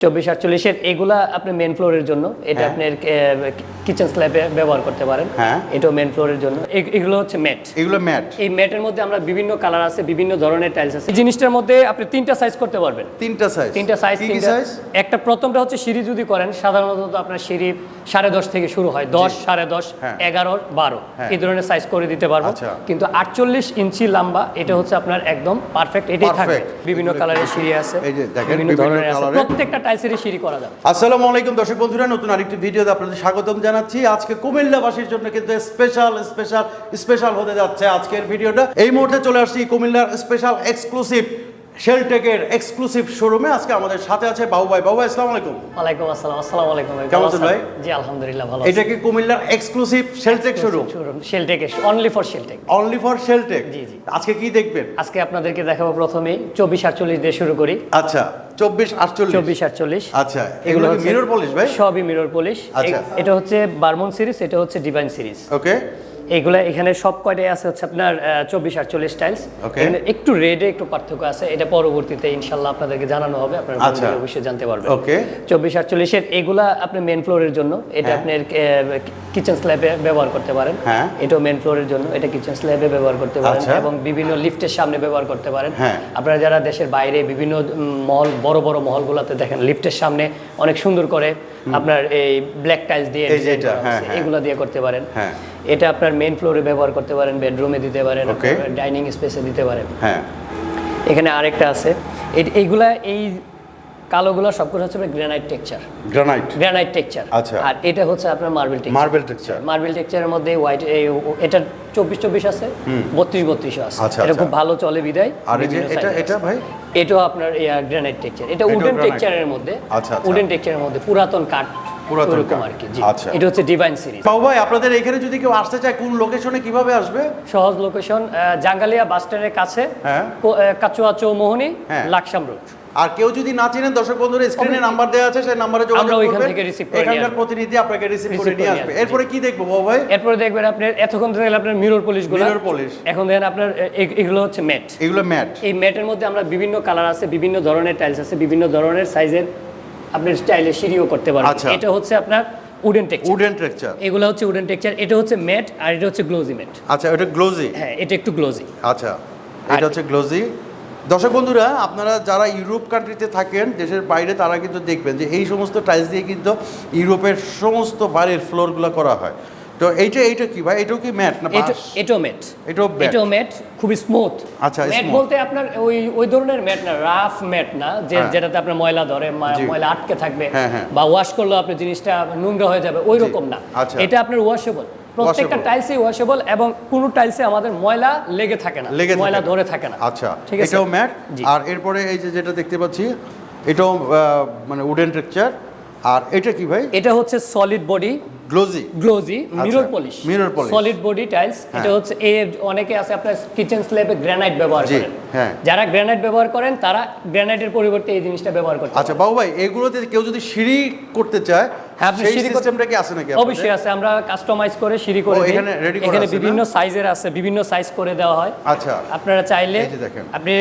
চব্বিশ আটচল্লিশের এগুলা আপনি মেন ফ্লোরের জন্য। এটা হ্যাঁ। আপনার কিচেন স্ল্যাবে ব্যবহার করতে পারেন। হ্যাঁ। এটাও মেন ফ্লোরের জন্য। এগুলো হচ্ছে ম্যাট এগুলো ম্যাট এই ম্যাটের মধ্যে আমরা বিভিন্ন কালার আছে বিভিন্ন ধরনের টাইলস আছে। এই জিনিসটার মধ্যে আপনি তিনটা সাইজ করতে পারবেন। তিনটা সাইজ তিনটা সাইজ সাইজ একটা প্রথমটা হচ্ছে সিঁড়ি যদি করেন সাধারণত তো আপনার সিঁড়ি সাড়ে দশ থেকে শুরু হয়। দশ সাড়ে দশ হ্যাঁ। এগারো বারো। এই ধরনের সাইজ করে দিতে পারব। আচ্ছা। কিন্তু আটচল্লিশ ইঞ্চি লম্বা এটা হচ্ছে আপনার একদম পারফেক্ট এটাই থাকবে। বিভিন্ন কালারের সিঁড়ি আছে এই যে দেখেন, বিভিন্ন বিভিন্ন ধরনের আছে। প্রত্যেকটা টাইলসেরই সিঁড়ি করা যাবে। আসসালামু আলাইকুম দর্শক বন্ধুরা, নতুন আরেকটি ভিডিওতে আপনাদের স্বাগতম জানাচ্ছি। আজকে কুমিল্লাবাসীর জন্য কিন্তু স্পেশাল স্পেশাল স্পেশাল হতে যাচ্ছে আজকের ভিডিওটা। এই মুহূর্তে চলে আসছি কুমিল্লার স্পেশাল এক্সক্লুসিভ শেলটেকের এক্সক্লুসিভ শোরুমে আজকে আমাদের সাথে আছে বাবু ভাই। বাবু আসসালামু আলাইকুম। ওয়ালাইকুম আসসালাম আসসালামু আলাইকুম ভাই। কেমন আছেন? ভাই? জি আলহামদুলিল্লাহ ভালো এটা কি কুমিল্লার exclusive Sheltech showroom showroom Sheltech only for Sheltech only for Sheltech জি, জি। আজকে কি দেখবেন? আজকে আপনাদেরকে দেখাবো প্রথমেই চব্বিশ আটচল্লিশ দিয়ে শুরু করি। আচ্ছা চব্বিশ আটচল্লিশ। চব্বিশ আটচল্লিশ। আচ্ছা এগুলো মিরর পলিশ ভাই? সবই মিরর পলিশ আচ্ছা। এটা হচ্ছে বার্মন সিরিজ এটা হচ্ছে ডিভাইন সিরিজ ওকে এইগুলা এখানে সব কয়টাই আছে হচ্ছে আপনার চব্বিশ আটচল্লিশ টাইলস এখানে একটু রেডে একটু পার্থক্য আছে এটা পরবর্তীতে ইনশাল্লাহ আপনাদেরকে জানানো হবে আপনারা আচ্ছা। অবশ্যই জানতে পারবেন ওকে চব্বিশ আটচল্লিশের এগুলা আপনি মেন ফ্লোরের জন্য এটা। আপনার কিচেন স্ল্যাবে ব্যবহার করতে পারেন হ্যাঁ। এটাও মেন ফ্লোরের জন্য এটা কিচেন স্ল্যাবে ব্যবহার করতে পারেন আচ্ছা। এবং বিভিন্ন লিফটের সামনে ব্যবহার করতে পারেন হ্যাঁ। আপনারা যারা দেশের বাইরে বিভিন্ন মহল বড় বড় মহলগুলোতে দেখেন লিফটের সামনে অনেক সুন্দর করে আপনার এই ব্ল্যাক টাইলস দিয়ে। হ্যাঁ। এগুলা দিয়ে করতে পারেন হ্যাঁ। এটা আপনার মেন ফ্লোরে ব্যবহার করতে পারেন বেডরুমে দিতে পারেন ডাইনিং স্পেসে দিতে পারেন। হ্যাঁ। এখানে আরেকটা আছে। এইগুলা এই কালোগুলা সবগুলো হচ্ছে granite texture granite granite texture আচ্ছা। আর এটা হচ্ছে আপনার marble texture marble texture marble টেক্সচারের মধ্যে হোয়াইট এটা চব্বিশ চব্বিশ আছে বত্রিশ বত্রিশও আছে। আচ্ছা, এটা আচ্ছা। খুব ভালো চলে বিদায়। আর এটা এটা ভাই? এটাও আপনার গ্রানাইট টেক্সচার এটা উডেন। টেক্সচারের মধ্যে। আচ্ছা, আচ্ছা। উডেন টেক্সচারের মধ্যে পুরাতন কাঠ। ওরকম। আর কি আচ্ছা। এটা হচ্ছে ডিভাইন সিরিজ বাবু ভাই আপনাদের এখানে যদি কেউ আসতে চায় কোন লোকেশনে কীভাবে আসবে? সহজ লোকেশন জাঙ্গালিয়া বাস স্ট্যান্ডের কাছে হ্যাঁ। কাচুয়া চৌমোহনী হ্যাঁ। লাকসাম রোড। আর কেউ যদি না চিনেন দর্শক বন্ধুরা স্ক্রিনে নাম্বার দেওয়া আছে সেই নাম্বারে যোগাযোগ করবেন। থেকে receive করে এখানকার প্রতিনিধি আপনাকে রিসিভ করে নিয়ে আসবে। এরপরে কি দেখব বাবু ভাই? এরপরে দেখবেন আপনি এতক্ষণ দেখলেন আপনার মিরর পলিশগুলো। Mirror polish। এখন দেখেন আপনার এগুলো হচ্ছে ম্যাট। এগুলো ম্যাট। এই ম্যাটের মধ্যে আমরা বিভিন্ন কালার আছে বিভিন্ন ধরনের টাইলস আছে বিভিন্ন ধরনের সাইজের আপনি স্টাইলে সিঁড়িও করতে পারবেন। আচ্ছা। এটা হচ্ছে আপনার উডেন টেক্সচার উডেন টেক্সচার এগুলো হচ্ছে উডেন টেক্সচার এটা হচ্ছে ম্যাট আর এটা হচ্ছে গ্লোজি ম্যাট। আচ্ছা এটা গ্লোজি হ্যাঁ এটা একটু গ্লোজি আচ্ছা এটা হচ্ছে গ্লোজি দর্শক বন্ধুরা আপনারা যারা ইউরোপ কান্ট্রিতে থাকেন দেশের বাইরে তারা কিন্তু দেখবেন যে এই সমস্ত টাইলস দিয়ে কিন্তু ইউরোপের সমস্ত বাড়ির ফ্লোরগুলো করা হয়। তো এইটা এইটা কি ভাই? এটাও কি ম্যাট না এটা এটাও ম্যাট। এটাও এটাও ম্যাট খুবই স্মুথ আচ্ছা, ম্যাট বলতে আপনার ওই ওই ধরনের ম্যাট না রাফ ম্যাট না যে হ্যাঁ। যেটাতে আপনার ময়লা ধরে ময়লা আটকে থাকবে হ্যাঁ, হ্যাঁ। বা ওয়াশ করলেও আপনার জিনিসটা নোংরা হয়ে যাবে ওই রকম না। আচ্ছা। এটা আপনার ওয়াশেবল প্রত্যেকটা। টাইলসই ওয়াশেবল এবং কোনো টাইলসে আমাদের ময়লা লেগে থাকে না ময়লা ধরে থাকে না। আচ্ছা ঠিক আছে? এটাও ম্যাট। আর এরপরে এই যে যেটা দেখতে পাচ্ছি এটাও মানে উডেন টেক্সচার আর এটা কি ভাই? এটা হচ্ছে solid body glossy glossy mirror polish mirror polish। Solid body tiles এটা। হচ্ছে এ অনেকে আছে আপনার কিচেন স্ল্যাবে গ্রানাইট ব্যবহার করেন হ্যাঁ। যারা গ্রানাইট ব্যবহার করেন তারা গ্রানাইটের পরিবর্তে এই জিনিসটা ব্যবহার করতে আচ্ছা বাবু ভাই এগুলোতে কেউ যদি সিঁড়ি করতে চায় হ্যাঁ? অবশ্যই আছে আমরা কাস্টমাইজ করে সিঁড়ি করে এখানে? বিভিন্ন সাইজের আছে বিভিন্ন সাইজ করে দেওয়া হয় আচ্ছা আপনারা চাইলে। আপনি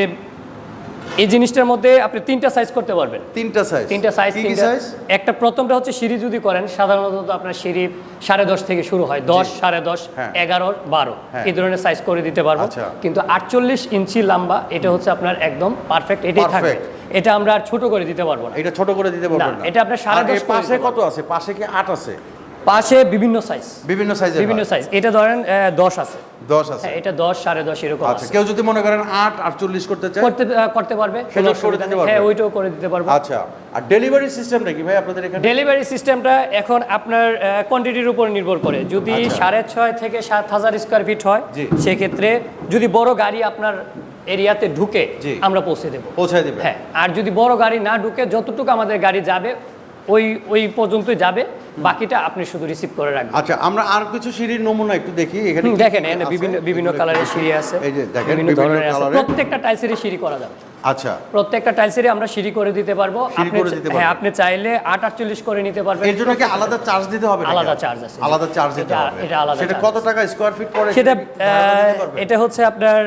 এই জিনিসটার মধ্যে আপনি তিনটা সাইজ করতে পারবেন। তিনটা সাইজ তিনটা সাইজ কি তিনটা সাইজ একটা প্রথমটা হচ্ছে সিঁড়ি যদি করেন সাধারণত তো আপনার সিঁড়ি সাড়ে দশ থেকে শুরু হয় দশ সাড়ে দশ হ্যাঁ। এগারো বারো। হ্যাঁ। এই ধরনের সাইজ করে দিতে পারব। আচ্ছা। কিন্তু আটচল্লিশ ইঞ্চি লম্বা এটা হচ্ছে আপনার একদম পারফেক্ট এটাই থাকবে। এটা আমরা আর ছোট করে দিতে পারব না। এটা ছোট করে দিতে পারব না, এটা আপনার সাড়ে দশ পাশে কত আছে? পাশে কি আট আছে? পাশে বিভিন্ন সাইজ বিভিন্ন সাইজের বিভিন্ন সাইজ এটা ধরেন আহ, দশ আছে। দশ আছে। হ্যাঁ এটা দশ সাড়ে দশ এরকম আচ্ছা আছে। কেউ যদি মনে করেন আট আটচল্লিশ করতে চায় করতে করতে পারবে। কোনো করে দিতে পারবে? হ্যাঁ ওইটাও করে দিতে পারব। আচ্ছা আর ডেলিভারি সিস্টেমটা কি ভাই আপনাদের এখানে? ডেলিভারি সিস্টেমটা এখন আপনার কোয়ান্টিটির উপর নির্ভর করে। যদি আচ্ছা। সাড়ে ছয় থেকে সাত হাজার স্কোয়ার ফিট হয়। সেক্ষেত্রে যদি বড় গাড়ি আপনার এরিয়াতে ঢুকে আমরা পৌঁছে দেবো। পৌঁছে দিবেন। হ্যাঁ আর যদি বড় গাড়ি না ঢুকে যতটুকু আমাদের গাড়ি যাবে ওই ওই পর্যন্তই যাবে। বাকিটা আপনি শুধু রিসিভ করে রাখবেন। আচ্ছা আমরা আর কিছু সিঁড়ির নমুনা একটু দেখি এখানে দেখেন এখানে বিভিন্ন বিভিন্ন কালারের সিঁড়ি আছে এই যে দেখেন, বিভিন্ন ধরনের আছে। প্রত্যেকটা টাইলসেরই সিঁড়ি করা যাবে। আচ্ছা। প্রত্যেকটা টাইলসেরই আমরা সিঁড়ি করে দিতে পারব। আপনি হ্যাঁ আপনি চাইলে আট আটচল্লিশ করে নিতে পারবেন। এর জন্য কি আলাদা চার্জ দিতে হবে আলাদা চার্জ আছে। আলাদা চার্জ দিতে হবে। এটা আলাদা সেটা কত টাকা স্কোয়ার ফিট পড়ে সেটা এটা হচ্ছে আপনার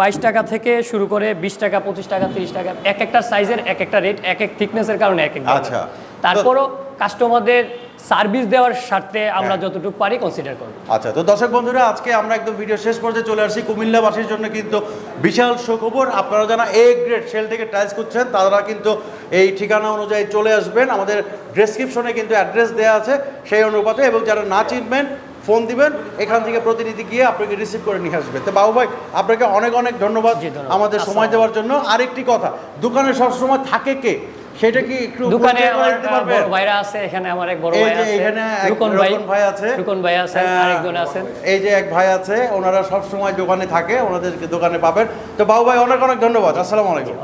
বাইশ টাকা থেকে শুরু করে বিশ টাকা পঁচিশ টাকা তিরিশ টাকা এক একটা সাইজের এক একটা রেট এক এক থিকনেসের কারণে এক এক আচ্ছা। তারপরও কাস্টমারদের সার্ভিস দেওয়ার স্বার্থে আমরা যতটুকু পারি কনসিডার করব। আচ্ছা তো দর্শক বন্ধুরা আজকে আমরা একদম ভিডিও শেষ পর্যায়ে চলে আসছি। কুমিল্লাবাসীর জন্য কিন্তু বিশাল সুখবর। আপনারা যারা এ গ্রেড সেল থেকে টাইলস করছেন তারা কিন্তু এই ঠিকানা অনুযায়ী চলে আসবেন। আমাদের ডেসক্রিপশনে কিন্তু অ্যাড্রেস দেওয়া আছে সেই অনুপাতে। এবং যারা না চিনবেন ফোন দিবেন। এখান থেকে প্রতিনিধি গিয়ে আপনাকে রিসিভ করে নিয়ে আসবে। তো বাবু ভাই আপনাকে অনেক অনেক ধন্যবাদ আমাদের সময় দেওয়ার জন্য। আরেকটি কথা দোকানে সবসময় থাকে কে? সেটা কি একটু দোকানে আমার? বড় ভাইরা আছে এখানে আমার এক বড় ভাই আছে এখানে রুকন ভাই ভাই আছে। রুকন ভাই আছেন আরেকজন আছেন। এই যে এক ভাই আছে ওনারা সব সময় দোকানে থাকে ওনাদেরকে দোকানে পাবেন। তো বাবু ভাই অনেক অনেক ধন্যবাদ আসসালামু আলাইকুম।